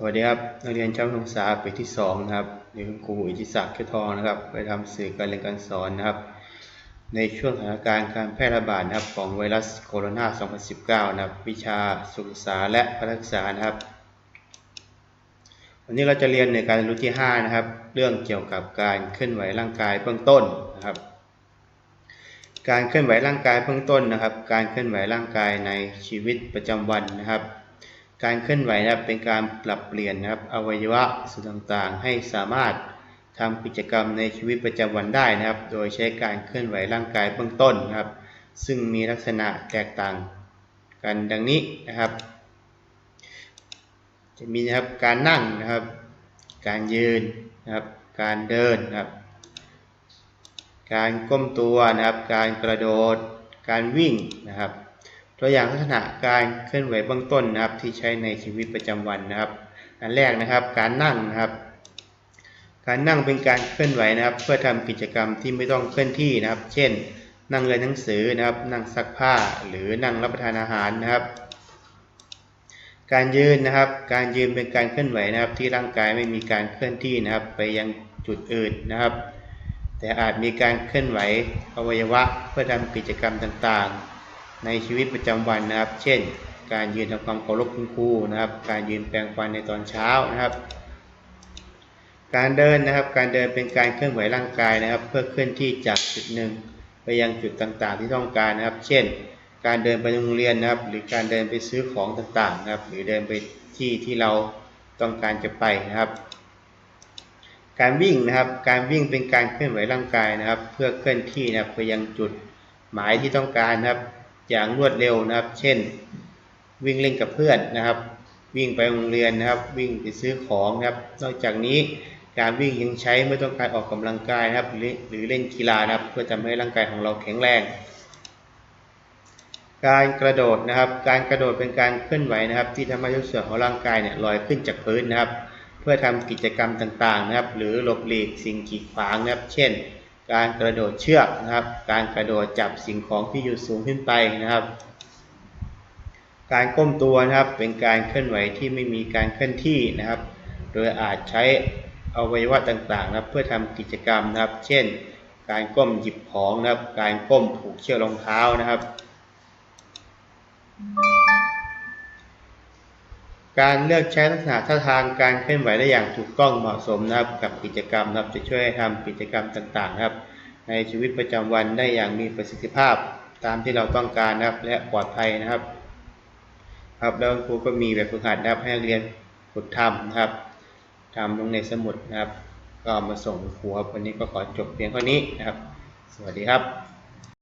สวัสดีครับนักเรียนชั้นศึกษาปีที่สองนะครับเรียคุณครูอิทธิศักดิ์เขทองนะครับไปทำสื่อการเรียนการสอนนะครับ ในช่วงสถานการณ์การแพร่ระบาดนะครับของไวรัสโคโรนา 2019 นะครับ วิชาศึกษาและพัฒนาศึกษานะครับ วันนี้เราจะเรียนในการเรียนรู้ที่ 5 นะครับ เรื่องเกี่ยวกับการเคลื่อนไหวร่างกายเบื้องต้นนะครับ การเคลื่อนไหวร่างกายเบื้องต้นนะครับ การเคลื่อนไหวร่างกายในชีวิตประจำวันนะครับ การเคลื่อนไหวนะครับเป็นการปรับเปลี่ยนนะครับอวัยวะส่วนต่างๆ ให้สามารถทำกิจกรรมในชีวิตประจำวันได้นะครับ โดยใช้การเคลื่อนไหวร่างกายเบื้องต้นนะครับ ซึ่งมีลักษณะแตกต่างกันดังนี้นะครับ จะมีนะครับการนั่งนะครับ การยืนนะครับ การเดินนะครับ การก้มตัวนะครับ การกระโดด การวิ่งนะครับ ตัวอย่างลักษณะการเคลื่อนไหวเบื้องต้นนะครับ ที่ใช้ในชีวิตประจำวันนะครับ อันแรกนะครับ การนั่งนะครับ การนั่งเป็นการเคลื่อนไหวนะครับ เพื่อทำกิจกรรมที่ไม่ต้องเคลื่อนที่นะครับ เช่น นั่งเรียนหนังสือนะครับ นั่งซักผ้าหรือนั่งรับประทานอาหารนะครับ การยืนนะครับ การยืนเป็นการเคลื่อนไหวนะครับ ที่ร่างกายไม่มีการเคลื่อนที่นะครับ ไปยังจุดอื่นนะครับ แต่อาจมีการเคลื่อนไหวอวัยวะเพื่อทำกิจกรรมต่างๆ ในชีวิตประจำวันนะครับ เช่น การยืนทำความเคารพคุณครูนะครับ การยืนแปรงฟันในตอนเช้านะครับ การเดินนะครับ การเดินเป็นการเคลื่อนไหวร่างกายนะครับ เพื่อเคลื่อนที่จากจุดหนึ่งไปยังจุดต่างๆ ที่ต้องการนะครับ เช่น การเดินไปโรงเรียนนะครับ หรือการเดินไปซื้อของต่างๆนะครับ หรือเดินไปที่ที่เราต้องการจะไปนะครับ การวิ่งนะครับ การวิ่งเป็นการเคลื่อนไหวร่างกายนะครับ เพื่อเคลื่อนที่นะครับไปยังจุดหมายที่ต้องการนะครับ อย่างรวดเร็วนะครับ เช่น วิ่งเล่นกับเพื่อนนะครับ วิ่งไปโรงเรียนนะครับ วิ่งไปซื้อของนะครับ นอกจากนี้การวิ่งยังใช้เมื่อต้องการออกกำลังกายนะครับ หรือเล่นกีฬานะครับ เพื่อทำให้ร่างกายของเราแข็งแรง การกระโดดนะครับ การกระโดดเป็นการเคลื่อนไหวนะครับ ที่ทำให้ทุกส่วนของร่างกายเนี่ยลอยขึ้นจากพื้นนะครับ เพื่อทำกิจกรรมต่างๆนะครับ หรือหลบหลีกสิ่งกีดขวางนะครับ เช่น การกระโดดเชือกนะครับ การกระโดดจับสิ่งของที่อยู่สูงขึ้นไปนะครับ การก้มตัวนะครับเป็นการเคลื่อนไหวที่ไม่มีการเคลื่อนที่นะครับ โดยอาจใช้อวัยวะต่างๆนะครับ เพื่อทำกิจกรรมนะครับ เช่น การก้มหยิบของนะครับ การก้มผูกเชือกรองเท้านะครับ การเลือกใช้ลักษณะท่าทางการเคลื่อนไหวได้อย่างถูกต้องเหมาะสมนะครับ กับกิจกรรมนะครับจะช่วยให้ทำกิจกรรมต่างๆครับ ในชีวิตประจำวันได้อย่างมีประสิทธิภาพตามที่เราต้องการนะครับและปลอดภัยนะครับ ครับแล้วครูก็มีแบบฝึกหัดนะครับให้นักเรียนฝึกทำนะครับทำลงในสมุดนะครับ ก็มาส่งครูครับวันนี้ก็ขอจบเพียงเท่านี้นะครับ สวัสดีครับ